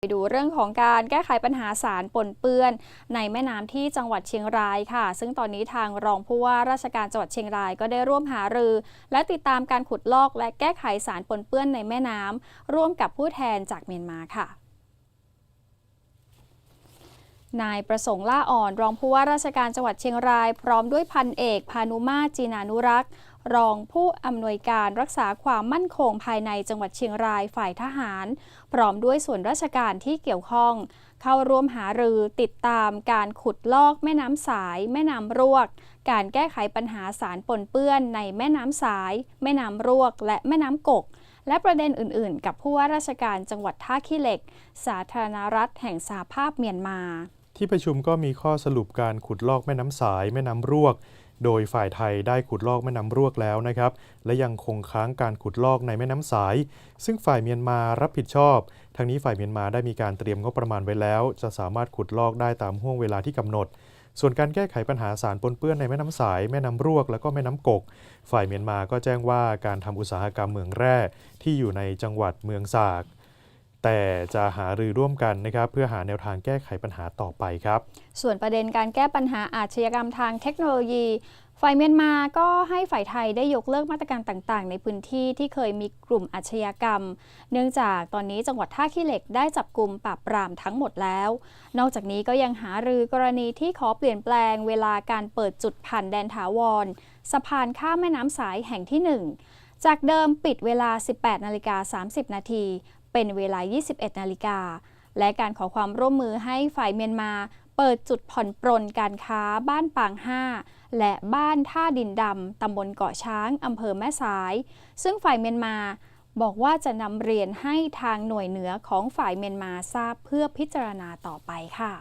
ไปดูเรื่องของการแก้ไขปัญหาสารปนเปื้อน ในแม่น้ำที่จังหวัดเชียงรายค่ะ ซึ่งตอนนี้ทางรองผู้ว่าราชการจังหวัดเชียงรายก็ได้ร่วมหารือ และติดตามการขุดลอกและแก้ไขสารปนเปื้อนในแม่น้ำร่วมกับผู้แทนจากเมียนมาค่ะนายประสงค์ล่าอ่อน รองผู้ว่าราชการจังหวัดเชียงราย พร้อมด้วยพันเอก พานุมาจีนานุรักษ์ รองผู้อำนวยการรักษาความมั่นคงภายในจังหวัดเชียงรายฝ่ายทหาร พร้อมด้วยส่วนราชการที่เกี่ยวข้อง เข้าร่วมหารือติดตามการขุดลอกแม่น้ำสาย แม่น้ำรวก การแก้ไขปัญหาสารปนเปื้อนในแม่น้ำสาย แม่น้ำรวก และแม่น้ำกกและประเด็นอื่น ๆ กับผู้ว่าราชการจังหวัดท่าขี้เหล็ก สาธารณรัฐแห่งสหภาพเมียนมา ที่ประชุมก็มีข้อสรุปการขุดลอกแม่น้ำสาย แม่น้ำรวก โดยฝ่ายไทยได้ขุดลอกแม่น้ำรวกแล้วนะครับ และยังคงค้างการขุดลอกในแม่น้ำสาย ซึ่งฝ่ายเมียนมารับผิดชอบทางนี้ฝ่ายเมียนมาได้มีการเตรียมงบประมาณไว้แล้ว จะสามารถขุดลอกได้ตามห่วงเวลาที่กำหนด ส่วนการแก้ไขปัญหาสารปนเปื้อนในแม่น้ำสาย แม่น้ำรวก แล้วก็แม่น้ำกก ฝ่ายเมียนมาก็แจ้งว่าการทำอุตสาหกรรมเหมืองแร่ที่อยู่ในจังหวัดเมืองสาก แต่จะหารือร่วมกันนะครับเพื่อหาแนวทางแก้ไขปัญหาต่อไปครับ ส่วนประเด็นการแก้ปัญหาอาชญากรรมทางเทคโนโลยี ฝ่ายเมียนมาก็ให้ฝ่ายไทยได้ยกเลิกมาตรการต่างๆ ในพื้นที่ที่เคยมีกลุ่มอาชญากรรม เนื่องจากตอนนี้จังหวัดท่าขี้เหล็กได้จับกลุ่มปราบปรามทั้งหมดแล้ว นอกจากนี้ก็ยังหารือกรณีที่ขอเปลี่ยนแปลงเวลาการเปิดจุดผ่านแดนถาวร สะพานข้ามแม่น้ำสายแห่งที่ 1จากเดิมปิดเวลา 18 นาฬิกา 30 นาที เป็นเวลา 21 นาฬิกา และการขอความร่วมมือให้ฝ่ายเมียนมาเปิดจุดผ่อนปรนการค้าบ้านปางห้าและบ้านท่าดินดำตำบลเกาะช้างอำเภอแม่สาย ซึ่งฝ่ายเมียนมาบอกว่าจะนำเรียนให้ทางหน่วยเหนือของฝ่ายเมียนมาทราบเพื่อพิจารณาต่อไปค่ะ